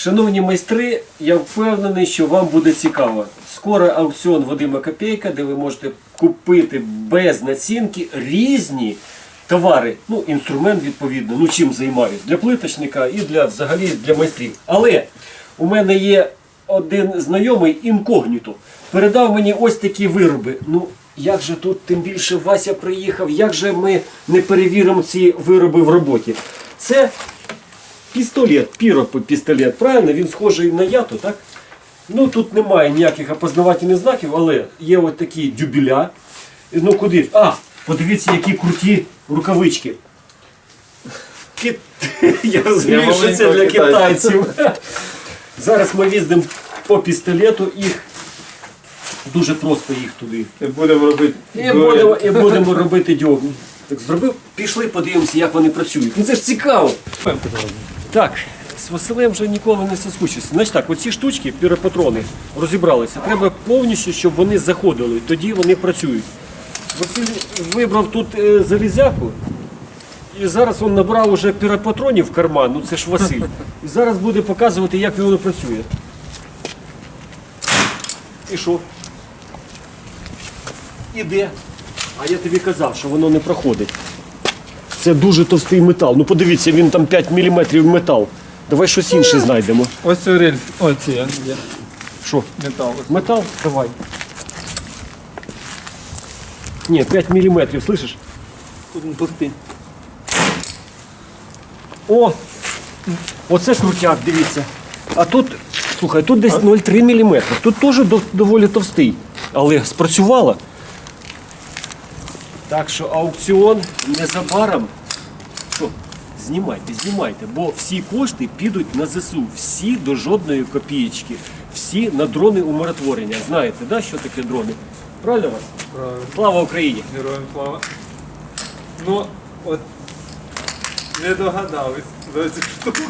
Шановні майстри, я впевнений, що вам буде цікаво. Скоро аукціон Вадима Копейка, де ви можете купити без націнки різні товари. Ну, інструмент відповідно, ну чим займаюсь, для плиточника і для взагалі для майстрів. Але у мене є один знайомий інкогніто. Передав мені ось такі вироби. Ну, як же тут, тим більше Вася приїхав, як же ми не перевіримо ці вироби в роботі? Це Пістолет, пістолет, правильно? Він схожий на ято, так? Ну тут немає ніяких опознавательних знаків, але є от такі дюбеля. Ну куди? А, подивіться, які круті рукавички. Кит... Я розумію, що це для китайців. Зараз ми їздимо по пістолету, їх дуже просто їх туди. І будемо робити. І будемо, і будемо робити дьогу. Так зробив, пішли, подивимося, як вони працюють. Ну це ж цікаво. Так, з Василем вже ніколи не соскучився. Значить так, оці штучки, піропатрони, розібралися. Треба повністю, щоб вони заходили, тоді вони працюють. Василь вибрав тут е, залізяку. І зараз він набрав уже піропатронів в карман, ну це ж Василь. І зараз буде показувати, як воно працює. І що? Іде. А я тобі казав, що воно не проходить. Це дуже товстий метал. Ну подивіться, він там 5 мм метал. Давай щось інше знайдемо. Ось цю рельс. Ось ці є Що? метал. Метал? Давай. Ні, 5 мм, слышиш? Тут він пустий. О! Оце крутяк, дивіться. А тут, слухай, тут десь 0,3 мм. Тут теж дов- доволі товстий. Але спрацювало. Так що аукціон незабаром. Що? Знімайте, знімайте, бо всі кошти підуть на ЗСУ. Всі до жодної копієчки. Всі на дрони умиротворення. Знаєте, да, що таке дрони? Правильно вас? Правильно. Слава Україні! Героям слава. Ну, от не догадались за цю штуку.